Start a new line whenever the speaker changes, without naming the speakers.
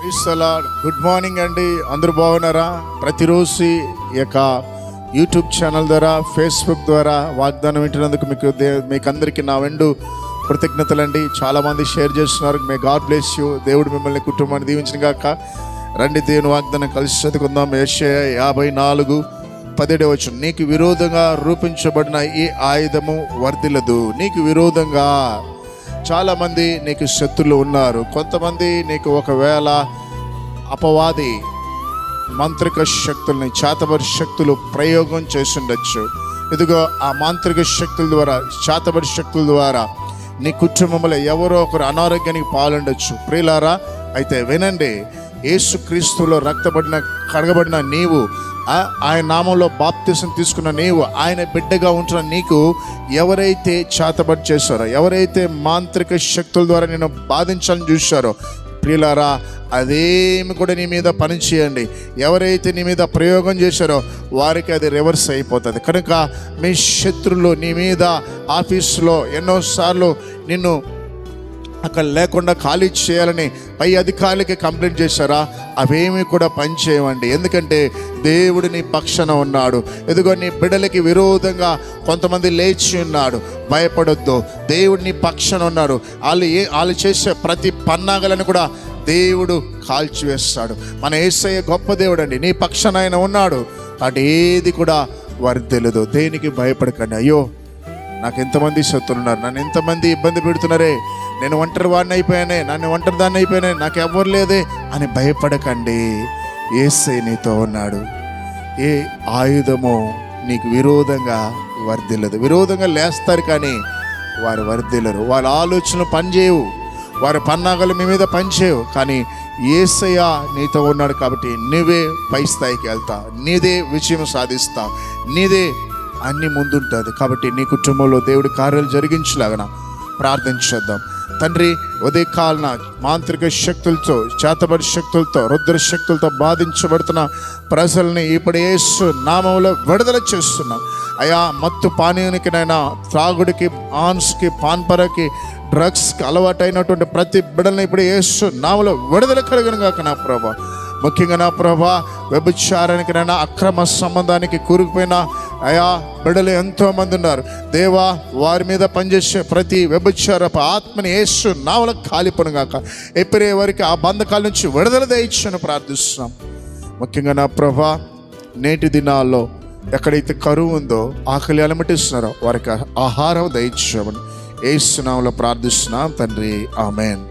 క్రీస్తలా good morning అండి. అందరూ బాగున్నారా? ప్రతిరోజు ఈ యొక్క యూట్యూబ్ ఛానల్ ద్వారా ఫేస్బుక్ ద్వారా వాగ్దానం వింటున్నందుకు మీకు దే- మీకు అందరికీ నా వెండు కృతజ్ఞతలండి. చాలామంది షేర్ చేస్తున్నారు. మే గాడ్ బ్లెస్ యూ దేవుడు మిమ్మల్ని కుటుంబాన్ని దీవించిన గాక. రండి దేవుని వాగ్దానం కలిసి చదువుకుందాం. ఏషయ యాభై నాలుగు పదిహేడు వచ్చు నీకు విరోధంగా రూపించబడిన ఈ ఆయుధము వర్ధిల్లదు. నీకు విరోధంగా చాలామంది నీకు శత్రులు ఉన్నారు. కొంతమంది నీకు ఒకవేళ అపవాది మాంత్రిక శక్తుల్ని చేతబడి శక్తులు ప్రయోగం చేసిండొచ్చు ఇదిగో ఆ మాంత్రిక శక్తుల ద్వారా చేతబడి శక్తుల ద్వారా నీ కుటుంబంలో ఎవరో ఒకరు అనారోగ్యానికి పాలుండొచ్చు. ప్రియులారా అయితే వినండి. యేసుక్రీస్తులో రక్తబడిన కడగబడిన నీవు ఆయన నామంలో బాప్తిసం తీసుకున్న నీవు ఆయన బిడ్డగా ఉంటున్న నీకు ఎవరైతే చేతబడి చేశారో ఎవరైతే మాంత్రిక శక్తుల ద్వారా నేను బాధించాలని చూశారో ప్రియులారా అదేమి కూడా నీ మీద పని చేయండి. ఎవరైతే నీ మీద ప్రయోగం చేశారో వారికి అది రివర్స్ అయిపోతుంది. కనుక మీ శత్రులు నీ మీద ఆఫీసులో ఎన్నోసార్లు నిన్ను అక్కడ లేకుండా ఖాళీ చేయాలని పై అధికారులకి కంప్లైంట్ చేశారా? అవేమీ కూడా పనిచేయవండి ఎందుకంటే దేవుడు నీ పక్షన ఉన్నాడు. ఎదుగో నీ బిడ్డలకి విరోధంగా కొంతమంది లేచి ఉన్నాడు భయపడొద్దు. దేవుడు నీ పక్షన ఉన్నాడు. వాళ్ళు ఏ వాళ్ళు చేసే ప్రతి పన్నాగలను కూడా దేవుడు కాల్చివేస్తాడు. మన ఏసయ్య గొప్ప దేవుడు అండి నీ పక్షన ఆయన ఉన్నాడు. అటు ఏది కూడా వారికి తెలియదు దేనికి భయపడకండి. అయ్యో నాకు ఎంతమంది శత్రులు ఉన్నారు నన్ను ఎంతమంది ఇబ్బంది పెడుతున్నారే? నేను ఒంటరి వాడిని అయిపోయానే నన్ను ఒంటరి దాన్ని అయిపోయానే నాకు ఎవరు లేదే అని భయపడకండి. ఏసై నీతో ఉన్నాడు. ఏ ఆయుధము నీకు విరోధంగా వర్ధిల్లదు. విరోధంగా లేస్తారు కానీ వారు వర్ధిల్లరు. వాళ్ళ ఆలోచనలు పనిచేయవు. వారి పన్నాగలు మీ మీద పనిచేయవు. కానీ ఏసయ్య నీతో ఉన్నాడు కాబట్టి నువ్వే పై స్థాయికి వెళ్తా నీదే విజయం సాధిస్తా నీదే అన్ని ముందుంటుంది. కాబట్టి నీ కుటుంబంలో దేవుడి కార్యాలు జరిగించలాగన ప్రార్థించేద్దాం తండ్రి ఉదయ కాలన మాంత్రిక శక్తులతో చేతబడి శక్తులతో రుద్ర శక్తులతో బాధించబడుతున్న ప్రజల్ని ఇప్పుడు యేసు నామంలో విడుదల చేస్తున్నాం. అయా మత్తు పానీయానికినైనా త్రాగుడికి ఆన్స్కి పాన్పరకి డ్రగ్స్కి అలవాటైనటువంటి ప్రతి బిడల్ని ఇప్పుడు యేసు నామలో విడుదల కలిగిన నా ప్రభా. ముఖ్యంగా నా ప్రభా వ్యభిచారానికినైనా అక్రమ సంబంధానికి కూరుకుపోయిన అయా బిడలు ఎంతో మంది ఉన్నారు. దేవా వారి మీద పనిచేసే ప్రతి వ్యభిచారపు ఆత్మని యేసు నావల కాలిపోను గాక. ఎప్పుడే వారికి ఆ బంధకాల నుంచి విడుదల దయచ్చని ప్రార్థిస్తున్నాం. ముఖ్యంగా నా ప్రభా నేటి దినాల్లో ఎక్కడైతే కరువు ఉందో ఆకలి అలమటిస్తున్నారో వారికి ఆహారం దయచేయమని ఏసునామలో ప్రార్థిస్తున్నాం తండ్రి. ఆమెన్.